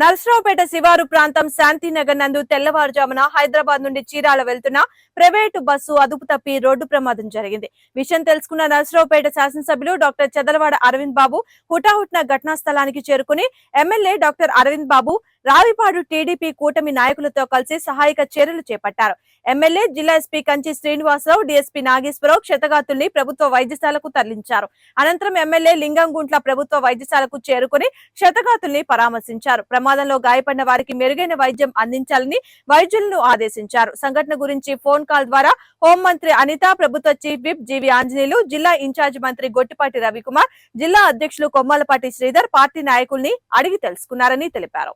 నర్సరావుపేట శివారు ప్రాంతం శాంతినగర్ నందు తెల్లవారుజామున హైదరాబాద్ నుండి చీరాల వెళ్తున్న ప్రైవేటు బస్సు అదుపు తప్పి రోడ్డు ప్రమాదం జరిగింది. విషయం తెలుసుకున్న నర్సరావుపేట శాసనసభ్యులు డాక్టర్ చెదలవాడ అరవింద్ బాబు హుటాహుట్న ఘటనా స్థలానికి చేరుకుని MLA doctor Aravind Babu Ravipadu TDP కూటమి నాయకులతో కలిసి సహాయక చర్యలు చేపట్టారు. ఎమ్మెల్యే జిల్లా ఎస్పీ కంచి శ్రీనివాసరావు డిఎస్పీ నాగేశ్వరరావు క్షతగాతుల్ని ప్రభుత్వ వైద్యశాలకు తరలించారు. అనంతరం ఎమ్మెల్యే లింగంగుంట్ల ప్రభుత్వ వైద్యశాలకు చేరుకుని క్షతగాతుల్ని పరామర్శించారు. ప్రమాదంలో గాయపడిన వారికి మెరుగైన వైద్యం అందించాలని వైద్యులను ఆదేశించారు. సంఘటన గురించి ఫోన్ కాల్ ద్వారా హోంమంత్రి అనిత ప్రభుత్వ చీఫ్ విప్ జీవి ఆంజనేయులు జిల్లా ఇన్ఛార్జ్ మంత్రి గొట్టిపాటి రవికుమార్ జిల్లా అధ్యక్షులు కొమ్మాలపాటి శ్రీధర్ పార్టీ నాయకుల్ని అడిగి తెలుసుకున్నారని తెలిపారు.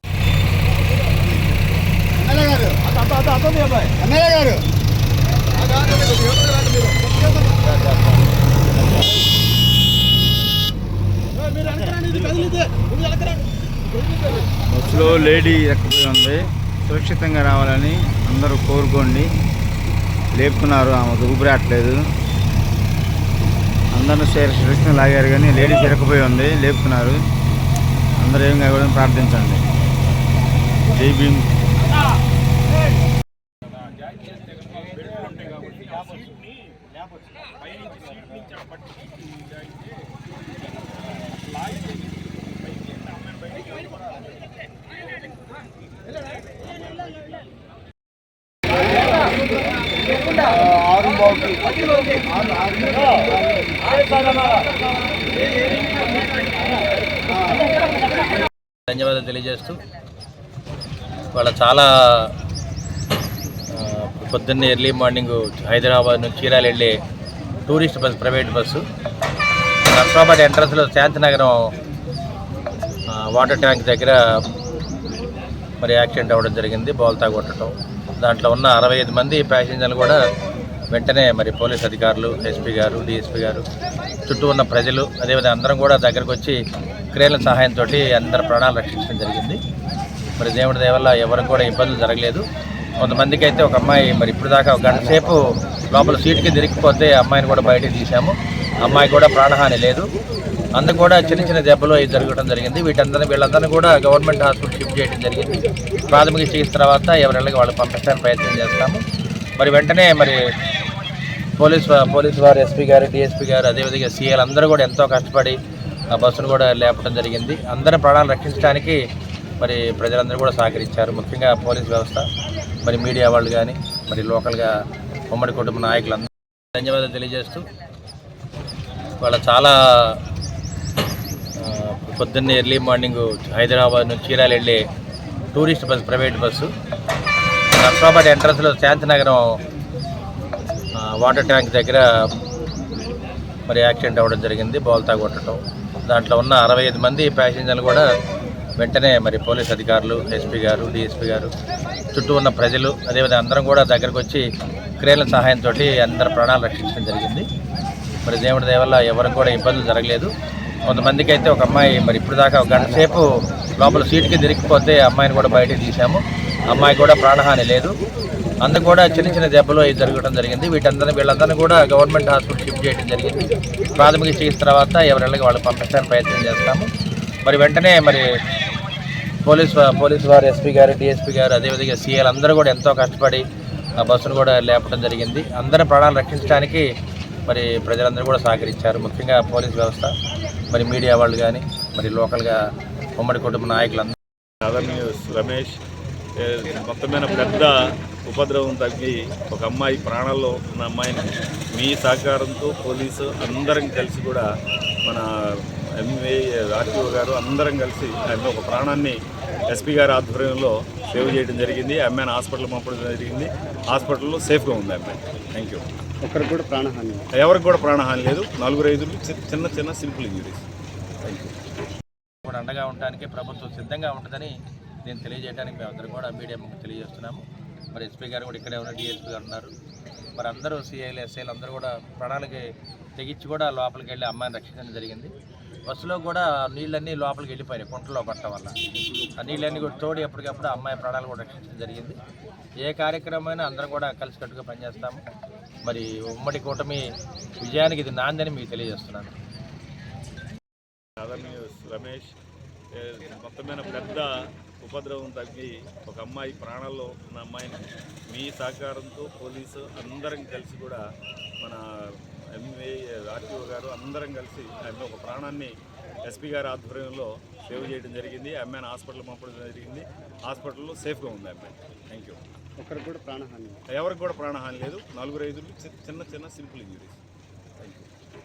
గారు బస్సులో లేడీ ఎక్కిపోయి ఉంది. సురక్షితంగా రావాలని అందరూ కోరుకోండి. లేపుకున్నారు ఆమె ఊపిరాట్లేదు. అందరూ సురక్షితంగా లాగారు కానీ లేడీస్ చిరకపోయి ఉంది లేపుకున్నారు. అందరూ ఏం కాకూడదని ప్రార్థించండి. జై భీమ్. ధన్యవాదాలు తెలియజేస్తూ వాళ్ళ చాలా పొద్దున్నే ఎర్లీ మార్నింగ్ హైదరాబాద్ నుంచి చీరాలు వెళ్ళే tourist bus private bus Narsabad ఎంట్రన్స్లో శాంతినగరం వాటర్ ట్యాంక్ దగ్గర మరి యాక్సిడెంట్ అవ్వడం జరిగింది. బోల్తా కొట్టడం దాంట్లో ఉన్న అరవై ఐదు మంది ప్యాసింజర్లు కూడా వెంటనే మరి పోలీస్ అధికారులు ఎస్పీ గారు డిఎస్పీ గారు చుట్టూ ఉన్న ప్రజలు అదేవిధంగా అందరం కూడా దగ్గరకు వచ్చి క్రేన్ల సహాయంతో అందరి ప్రాణాలు రక్షించడం జరిగింది. మరి దేవుడి దేవల్ల ఎవరికి కూడా ఇబ్బందులు జరగలేదు. కొంతమందికి అయితే ఒక అమ్మాయి మరి ఇప్పుడు దాకా ఒక గంట సేపు లోపల సీటుకి దొరికిపోతే అమ్మాయిని కూడా బయటకు తీసాము అమ్మాయి కూడా ప్రాణహాని లేదు. అందుకు కూడా చిన్న చిన్న దెబ్బలు అవి జరగడం జరిగింది. వీటందరినీ వీళ్ళందరినీ కూడా గవర్నమెంట్ హాస్పిటల్ షిఫ్ట్ చేయడం జరిగింది. ప్రాథమిక చికిత్స తర్వాత ఎవరెళ్ళకి వాళ్ళు పంపించడానికి ప్రయత్నం చేస్తాము. మరి వెంటనే మరి పోలీస్ పోలీస్ వారు ఎస్పీ గారు డిఎస్పీ గారు అదేవిధంగా సీఎల్ అందరూ కూడా ఎంతో కష్టపడి ఆ బస్సును కూడా లేపడం జరిగింది. అందరి ప్రాణాలు రక్షించడానికి మరి ప్రజలందరూ కూడా సహకరించారు. ముఖ్యంగా పోలీస్ వ్యవస్థ. మరి మీడియా వాళ్ళు కానీ మరి లోకల్గా ఉమ్మడి కుటుంబ నాయకులందరూ ధన్యవాదాలు తెలియజేస్తూ వాళ్ళ చాలా పొద్దున్నే ఎర్లీ మార్నింగ్ హైదరాబాద్ నుంచి చీరాలు వెళ్ళే tourist bus private bus Narsabad ఎంట్రన్స్లో శాంతినగరం వాటర్ ట్యాంక్ దగ్గర మరి యాక్సిడెంట్ అవ్వడం జరిగింది. బోల్తా కొట్టడం. దాంట్లో ఉన్న అరవై ఐదు మంది ప్యాసింజర్లు కూడా వెంటనే మరి పోలీస్ అధికారులు ఎస్పీ గారు డిఎస్పీ గారు చుట్టూ ఉన్న ప్రజలు అదేవిధంగా అందరం కూడా దగ్గరకు వచ్చి క్రేన్ల సహాయంతో అందరి ప్రాణాలు రక్షించడం జరిగింది. మరి దేవుడి దేవల్ల ఎవరికి కూడా ఇబ్బందులు జరగలేదు. కొంతమందికి అయితే ఒక అమ్మాయి మరి ఇప్పుడు దాకా ఒక గంట సేపు లోపల సీటుకి దొరికిపోతే అమ్మాయిని కూడా బయటకు తీసాము అమ్మాయి కూడా ప్రాణహాని లేదు. అందుకు కూడా చిన్న చిన్న దెబ్బలు అవి జరగడం జరిగింది. వీటందరినీ వీళ్ళందరినీ కూడా గవర్నమెంట్ హాస్పిటల్ షిఫ్ట్ చేయడం జరిగింది. ప్రాథమిక చికిత్స తర్వాత ఎవరెళ్ళకి వాళ్ళు పంపించడానికి ప్రయత్నం చేస్తాము. మరి వెంటనే మరి పోలీస్ పోలీస్ వారు ఎస్పీ గారు డిఎస్పీ గారు అదేవిధంగా సీఎల్ అందరూ కూడా ఎంతో కష్టపడి ఆ బస్సును కూడా లేపడం జరిగింది. అందరి ప్రాణాలు రక్షించడానికి మరి ప్రజలందరూ కూడా సహకరించారు. ముఖ్యంగా పోలీస్ వ్యవస్థ మరి మీడియా వాళ్ళు కానీ మరి లోకల్గా ఉమ్మడి కుటుంబ నాయకులందరూ. రమేష్ మొత్తమైన పెద్ద ఉపద్రవం తగ్గి ఒక అమ్మాయి ప్రాణాల్లో ఉన్న అమ్మాయిని మీ సహకారంతో పోలీసు అందరం కలిసి కూడా మన ఎంఏ ఆర్టీఓ గారు అందరం కలిసి ఆమె ఒక ప్రాణాన్ని ఎస్పీ గారి ఆధ్వర్యంలో సేవ్ చేయడం జరిగింది. అమ్మాయిని హాస్పిటల్ పంపడం జరిగింది. హాస్పిటల్లో సేఫ్గా ఉంది అమ్మాయి థ్యాంక్ యూ ఒక్కరికి కూడా ప్రాణహాని ఎవరికి కూడా ప్రాణహాని లేదు. నలుగురు ఐదుగురు చిన్న చిన్న సింపుల్ ఇంజరీస్ థ్యాంక్ యూ కూడా అండగా ఉండడానికి ప్రభుత్వం సిద్ధంగా ఉంటుందని నేను తెలియజేయడానికి మేము అందరం కూడా మీడియా ముందు తెలియజేస్తున్నాము. మరి ఎస్పీ గారు కూడా ఇక్కడే ఉన్న డిఎస్పీ గారు ఉన్నారు. మరి అందరూ సిఐలు ఎస్ఐలు అందరూ కూడా ప్రాణాలకి తెగించి కూడా లోపలికి వెళ్ళి అమ్మాయిని రక్షించడం జరిగింది. బస్సులో కూడా నీళ్ళన్నీ లోపలికి వెళ్ళిపోయినాయి కుంటలో పట్టడం వల్ల. ఆ నీళ్ళన్నీ కూడా తోడి ఎప్పటికప్పుడు అమ్మాయి ప్రాణాలు కూడా రక్షించడం జరిగింది. ఏ కార్యక్రమమైనా అందరం కూడా కలిసికట్టుగా పనిచేస్తాము. మరి ఉమ్మడి కూటమి విజయానికి ఇది నాందని మీకు తెలియజేస్తున్నాను. రమేష్ మొత్తమైన పెద్ద ఉపద్రవం తగ్గి ఒక అమ్మాయి ప్రాణాల్లో ఉన్న అమ్మాయిని మీ సహకారంతో పోలీసు అందరం కలిసి కూడా మన ఆర్టీఓ గారు అందరం కలిసి ఆమె ఒక ప్రాణాన్ని ఎస్పీ గారి ఆధ్వర్యంలో సేవ్ చేయడం జరిగింది. ఆ అమ్మాయిని హాస్పిటల్ పంపడం జరిగింది. హాస్పిటల్లో సేఫ్గా ఉంది అమ్మాయి. థ్యాంక్ యూ ఒక్కరికి కూడా ప్రాణహాని ఎవరికి కూడా ప్రాణహాని లేదు. నలుగురు ఐదుగురు చి- చిన్న చిన్న సింపుల్ ఇంజరీస్ థ్యాంక్ యూ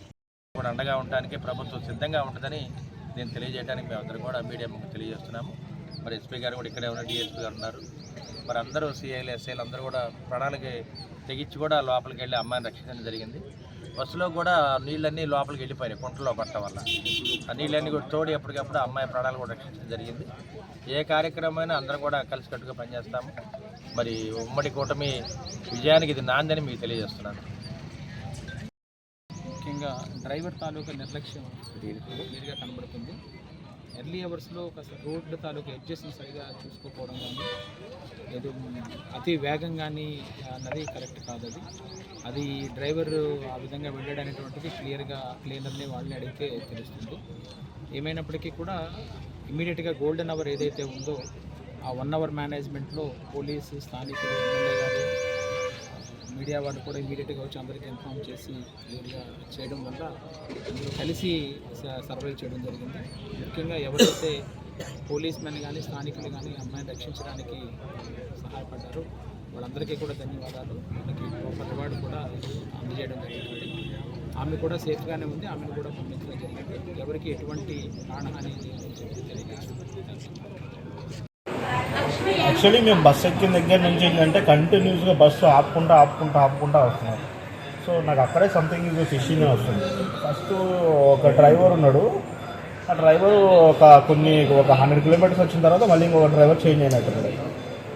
కూడా అండగా ఉండడానికి ప్రభుత్వం సిద్ధంగా ఉంటుందని నేను తెలియజేయడానికి మేము అందరం కూడా మీడియా ముఖ్య తెలియజేస్తున్నాము. మరి ఎస్పీ గారు కూడా ఇక్కడే ఉన్నారు డిఎస్పీ గారు ఉన్నారు. మరి అందరూ సీఐలు ఎస్ఐలు అందరూ కూడా ప్రాణాలకి తెగించి కూడా లోపలికి వెళ్ళి అమ్మాయిని రక్షించడం జరిగింది. బస్సులో కూడా నీళ్ళన్నీ లోపలికి వెళ్ళిపోయినాయి కుంటలో పట్టడం వల్ల. ఆ నీళ్ళన్నీ కూడా తోడి ఎప్పటికప్పుడు అమ్మాయి ప్రాణాలు కూడా రక్షించడం జరిగింది. ఏ కార్యక్రమమైనా అందరం కూడా కలిసికట్టుగా పనిచేస్తాము. మరి ఉమ్మడి కూటమి విజయానికి ఇది నాందని మీకు తెలియజేస్తున్నాను. ముఖ్యంగా డ్రైవర్ తాలూకా నిర్లక్ష్యం కనబడుతుంది. ఎర్లీ అవర్స్లో కాస్త రోడ్డు తాలూకా ఎడ్జెస్ని సరిగా చూసుకోకపోవడం కానీ లేదు అతి వేగం కానీ అన్నది కరెక్ట్ కాదు అది. అది డ్రైవర్ ఆ విధంగా వెళ్ళడానికి క్లియర్గా క్లీనర్ని వాళ్ళని అడిగితే తెలుస్తుంది. ఏమైనప్పటికీ కూడా ఇమీడియట్గా గోల్డెన్ అవర్ ఏదైతే ఉందో ఆ వన్ అవర్ మేనేజ్మెంట్లో పోలీసు స్థానికులు ఎమ్మెల్యే గారు మీడియా వాళ్ళు కూడా ఇమీడియట్గా వచ్చి అందరికీ ఇన్ఫామ్ చేసి క్లియర్గా చేయడం వల్ల కలిసి స- సర్వైవ్ చేయడం జరిగింది. ముఖ్యంగా ఎవరైతే పోలీస్ మెన్ కానీ స్థానికులు కానీ అమ్మాయిని రక్షించడానికి సహాయపడ్డారు వాళ్ళందరికీ కూడా ధన్యవాదాలు. మనకి ఒక రివార్డు కూడా అందజేయడం జరిగింది. ఆమె కూడా సేఫ్గానే ఉంది. ఆమెను కూడా పంపించడం జరిగింది. ఎవరికి ఎటువంటి ప్రాణహాని లేదని యాక్చువల్లీ మేము బస్సు ఎక్కిన దగ్గర నుంచి ఏంటంటే కంటిన్యూస్గా బస్సు ఆపుకుంటా ఆపుకుంటా ఆపుకుంటా వస్తున్నాం. సో నాకు అక్కడే సంథింగ్ ఇది ఫిషింగ్ వస్తుంది. ఫస్ట్ ఒక డ్రైవర్ ఉన్నాడు. ఆ డ్రైవర్ ఒక కొన్ని ఒక హండ్రెడ్ కిలోమీటర్స్ వచ్చిన తర్వాత మళ్ళీ ఇంకొక డ్రైవర్ చేంజ్ అయినట్టున్నాడు.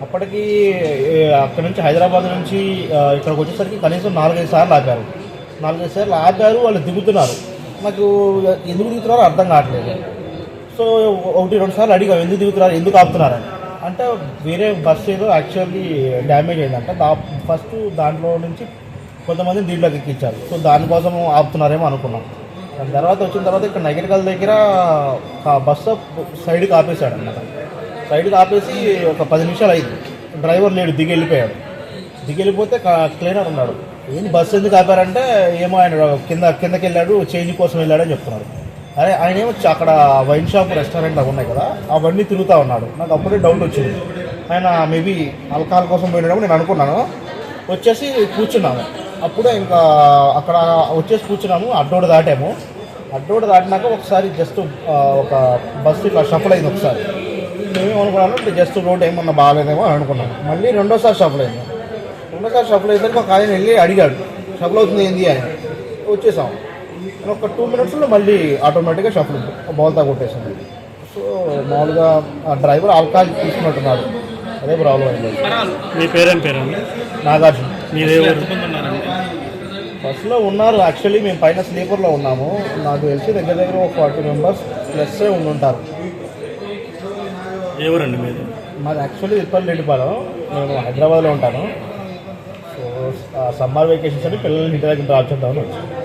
అప్పటికి అక్కడి అక్కడ నుంచి హైదరాబాద్ నుంచి ఇక్కడికి వచ్చేసరికి కనీసం నాలుగైదు సార్లు ఆపారు. నాలుగైదు సార్లు ఆపారు వాళ్ళు దిగుతున్నారు. నాకు ఎందుకు దిగుతున్నారో అర్థం కావట్లేదు. సో ఒకటి రెండు సార్లు అడిగాం ఎందుకు దిగుతున్నారు? ఎందుకు ఆపుతున్నారని అంటే వేరే బస్సు ఏదో యాక్చువల్లీ డ్యామేజ్ అయిందంట. దా ఫస్ట్ దాంట్లో నుంచి కొంతమంది దీంట్లోకి ఎక్కించారు. సో దానికోసం ఆపుతున్నారేమో అనుకున్నాం. దాని తర్వాత వచ్చిన తర్వాత ఇక్కడ నగరికల్ దగ్గర బస్సు సైడ్కి ఆపేశాడు అనమాట సైడ్కి ఆపేసి ఒక పది నిమిషాలు అయింది. డ్రైవర్ లేడు దిగి వెళ్ళిపోయాడు. దిగి వెళ్ళిపోతే క్లీనర్ ఉన్నాడు. ఏంటి బస్సు ఎందుకు ఆపారంటే ఏమో ఆయన కింద కిందకి వెళ్ళాడు చేంజ్ కోసం వెళ్ళాడని చెప్తున్నారు. అరే ఆయన ఏమొచ్చి అక్కడ వైన్ షాప్ రెస్టారెంట్ అవి ఉన్నాయి కదా అవన్నీ తిరుగుతూ ఉన్నాడు. నాకు అప్పుడే డౌట్ వచ్చింది. ఆయన మేబీ ఆల్కహాల్ కోసం పోయినాడు నేను అనుకున్నాను. వచ్చేసి కూర్చున్నాము. అప్పుడే ఇంకా అక్కడ వచ్చేసి కూర్చున్నాము అడ్డోడు దాటాము. అడ్డోడు దాటినాక ఒకసారి జస్ట్ ఒక బస్సు ఇట్లా షఫల్ అయింది ఒకసారి. మేమేమనుకున్నాను అంటే జస్ట్ రోడ్ ఏమన్నా బాగాలేదేమో అని అనుకున్నాను మళ్ళీ రెండోసారి షఫల్ అయింది. రెండోసారి షఫల్ అయితే ఒక ఆయన వెళ్ళి అడిగాడు. షఫల్ అవుతుంది ఏంది? అని. వచ్చేసాము. ఒక టూ మినిట్స్లో మళ్ళీ ఆటోమేటిక్గా షఫల్ బౌల్తా కొట్టేసింది సో మామూలుగా ఆ డ్రైవర్ ఆల్కహాల్ తీసుకున్నట్టున్నాడు. అదే ప్రాబ్లం అయింది. మీ పేరేం పేరండి నాగార్జున. మీరు బస్సులో ఉన్నారు. యాక్చువల్లీ మేము పైన స్లీపర్లో ఉన్నాము. నాకు తెలిసి దగ్గర దగ్గర ఒక ఫార్టీ మెంబర్స్ ప్లస్ ఉండుంటారు. ఎవరండి మీరు మాది? యాక్చువల్లీ రెడ్డిపాలెం నేను హైదరాబాద్లో ఉంటాను. సో సమ్మర్ వెకేషన్స్ అని పిల్లల్ని ఇంటి దగ్గర డ్రాప్ చేద్దామని వచ్చాను